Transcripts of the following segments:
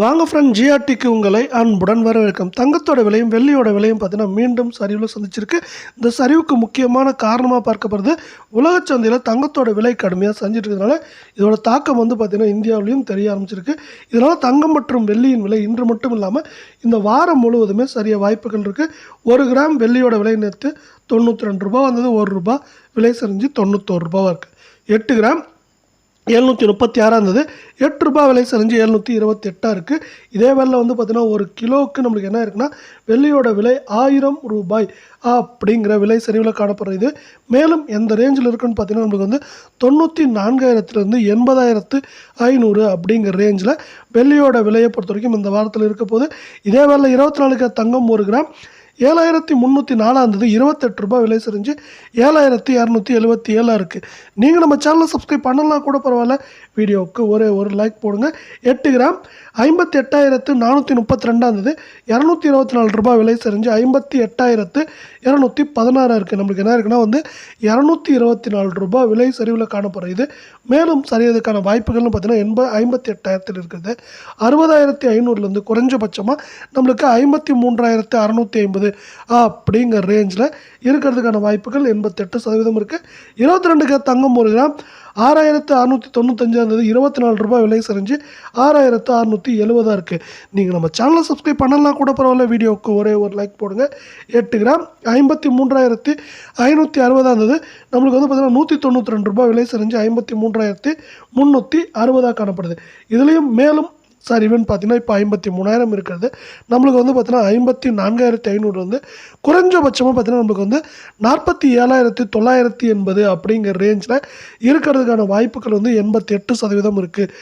வாங்க ஃப்ரெண்ட் ஜிஆர்டிக்கு உங்களை அன்புடன் வரவேற்கும். தங்கத்தோட விலையும் வெள்ளியோட விலையும் பார்த்தீங்கன்னா மீண்டும் சரிவில் சந்திச்சிருக்கு. இந்த சரிவுக்கு முக்கியமான காரணமாக பார்க்கப்படுது உலக சந்தையில் தங்கத்தோட விலை கடுமையாக செஞ்சுட்டு இருக்கிறதுனால இதோட தாக்கம் வந்து பார்த்திங்கன்னா இந்தியாவிலையும் தெரிய ஆரம்பிச்சிருக்கு. இதனால் தங்கம் மற்றும் வெள்ளியின் விலை இன்று மட்டும் இல்லாமல் இந்த வாரம் முழுவதுமே சரிய வாய்ப்புகள் இருக்குது ஒரு கிராம் வெள்ளியோட விலை நேற்று தொண்ணூற்றி ரெண்டு ரூபா வந்தது ஒரு ரூபா விலை செஞ்சு தொண்ணூத்தோரு ரூபாவாக இருக்குது எட்டு கிராம் எழுநூற்றி முப்பத்தி ஆறாக இருந்தது எட்டு ரூபாய் விலை சரிஞ்சு எழுநூற்றி இருபத்தி எட்டாக இருக்குது இதே வேலையில் வந்து பார்த்திங்கன்னா ஒரு கிலோவுக்கு நம்மளுக்கு என்ன இருக்குன்னா வெள்ளியோட விலை ஆயிரம் ரூபாய் அப்படிங்கிற விலை சரிவில் காணப்படுறது மேலும் எந்த ரேஞ்சில் இருக்குன்னு பார்த்தீங்கன்னா நம்மளுக்கு வந்து தொண்ணூற்றி நான்காயிரத்துலேருந்து எண்பதாயிரத்து ஐநூறு அப்படிங்கிற ரேஞ்சில் வெள்ளியோட விலையை பொறுத்த வரைக்கும் இந்த வாரத்தில் இருக்க போது இதே வேலை இருபத்தி நாலுக்கு தங்கம் ஒரு கிராம் ஏழாயிரத்தி முந்நூற்றி நாலாந்தது இருபத்தெட்டு ரூபாய் விலை சரிஞ்சு ஏழாயிரத்தி இரநூத்தி எழுபத்தி ஏழாக இருக்குது நீங்கள் நம்ம சேனலை சப்ஸ்கிரைப் பண்ணலாம் கூட பரவாயில்ல. வீடியோவுக்கு ஒரே ஒரு லைக் போடுங்க. எட்டு கிராம் ஐம்பத்தி எட்டாயிரத்து நானூற்றி முப்பத்தி ரெண்டாந்தது இரநூத்தி இருபத்தி நாலு ரூபாய் விலை சரிஞ்சு ஐம்பத்தி எட்டாயிரத்து இரநூத்தி பதினாறாக இருக்குது நம்மளுக்கு என்ன இருக்குன்னா வந்து இரநூத்தி இருபத்தி நாலு ரூபாய் விலை சரிவில் காணப்படுறது மேலும் சரியதுக்கான வாய்ப்புகள்னு பார்த்தீங்கன்னா எண்பது ஐம்பத்தி எட்டாயிரத்தில் இருக்குது. அறுபதாயிரத்தி ஐநூறுலேருந்து குறைஞ்சபட்சமாக நம்மளுக்கு ஐம்பத்தி மூன்றாயிரத்து அறநூற்றி ஐம்பது அப்படிங்கிற ரேஞ்சில் இருக்கிறதுக்கான வாய்ப்புகள் எண்பத்தெட்டு சதவீதம் இருக்குது இருபத்தி ரெண்டுக்கு தங்கம் ஒரு கிராம். ஆறாயிரத்து அறநூற்றி தொண்ணூத்தஞ்சாக இருந்தது இருபத்தி நாலு ரூபாய் விலை சரிஞ்சு ஆறாயிரத்து அறநூற்றி எழுபதாக இருக்குது நீங்கள் நம்ம சேனலை சப்ஸ்கிரைப் பண்ணலாம் கூட பரவாயில்ல. வீடியோவுக்கு ஒரே ஒரு லைக் போடுங்க. எட்டு கிராம். ஐம்பத்தி மூன்றாயிரத்தி ஐநூற்றி அறுபதாக இருந்தது நம்மளுக்கு வந்து பார்த்திங்கன்னா நூற்றி தொண்ணூற்றி ரெண்டு ரூபாய் விலை செஞ்சு ஐம்பத்தி மூன்றாயிரத்தி முந்நூற்றி அறுபதாக காணப்படுது. இதுலேயும் மேலும் சார் ஈவன் பார்த்தீங்கன்னா இப்போ ஐம்பத்தி மூணாயிரம் இருக்கிறது. நம்மளுக்கு வந்து பார்த்தீங்கன்னா ஐம்பத்தி நான்காயிரத்தி ஐநூறு வந்து குறைஞ்சபட்சமாக பார்த்தீங்கன்னா நம்மளுக்கு வந்து நாற்பத்தி ஏழாயிரத்தி தொள்ளாயிரத்தி எண்பது அப்படிங்கிற ரேஞ்சில் இருக்கிறதுக்கான வாய்ப்புகள் வந்து எண்பத்தி எட்டு சதவீதம் இருக்குது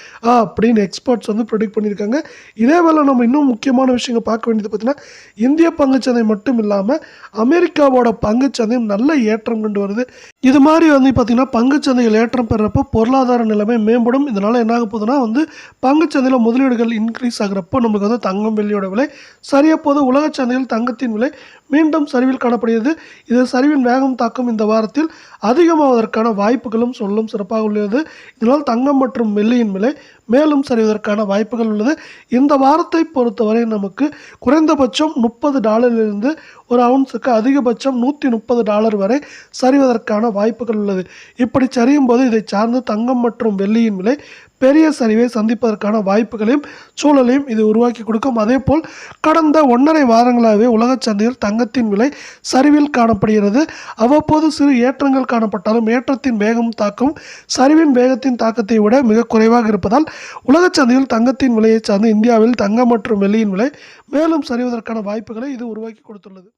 அப்படின்னு எக்ஸ்பர்ட்ஸ் வந்து ப்ரெடிக்ட் பண்ணியிருக்காங்க. இதே வேலை நம்ம இன்னும் முக்கியமான விஷயங்கள் பார்க்க வேண்டியது பார்த்தீங்கன்னா இந்திய பங்குச்சந்தை மட்டும் இல்லாமல் அமெரிக்காவோட பங்குச்சந்தையும் நல்ல ஏற்றம் கொண்டு வருது. இது மாதிரி வந்து பார்த்திங்கன்னா பங்குச்சந்தைகள் ஏற்றம் பெறப்போ பொருளாதார நிலைமை மேம்படும். இதனால் என்ன ஆக போகுதுன்னா வந்து பங்குச்சந்தையில் முதலீடுகள் இன்க்ரீஸ் ஆகிறப்போ நம்மளுக்கு வந்து தங்கம் வெள்ளியோட விலை சரியப்போது போது சந்தையில் தங்கத்தின் விலை மீண்டும் சரிவில் காணப்படுகிறது. இது சரிவின் வேகம் தாக்கம் இந்த வாரத்தில் அதிகமாவதற்கான வாய்ப்புகளும் சொல்லும் சிறப்பாக உள்ளது. இதனால் தங்கம் மற்றும் வெள்ளியின் விலை மேலும் சரிவதற்கான வாய்ப்புகள் உள்ளது. இந்த வாரத்தை பொறுத்தவரை நமக்கு குறைந்தபட்சம் முப்பது டாலரிலிருந்து ஒரு அவுன்ஸுக்கு அதிகபட்சம் நூற்றி முப்பது டாலர் வரை சரிவதற்கான வாய்ப்புகள் உள்ளது. இப்படி சரியும் போது இதை சார்ந்து தங்கம் மற்றும் வெள்ளியின் விலை பெரிய சரிவை சந்திப்பதற்கான வாய்ப்புகளையும் சூழலையும் இது உருவாக்கி கொடுக்கும். அதே போல் கடந்த ஒன்றரை வாரங்களாகவே உலகச் சந்தையில் தங்கத்தின் விலை சரிவில் காணப்படுகிறது. அவ்வப்போது சிறு ஏற்றங்கள் காணப்பட்டாலும் ஏற்றத்தின் வேகம் தாக்கம் சரிவின் வேகத்தின் தாக்கத்தை விட மிக குறைவாக இருப்பதால் உலகச் சந்தையில் தங்கத்தின் விலையை சார்ந்து இந்தியாவில் தங்கம் மற்றும் வெள்ளியின் விலை மேலும் சரிவதற்கான வாய்ப்புகளை இது உருவாக்கி கொடுத்துள்ளது.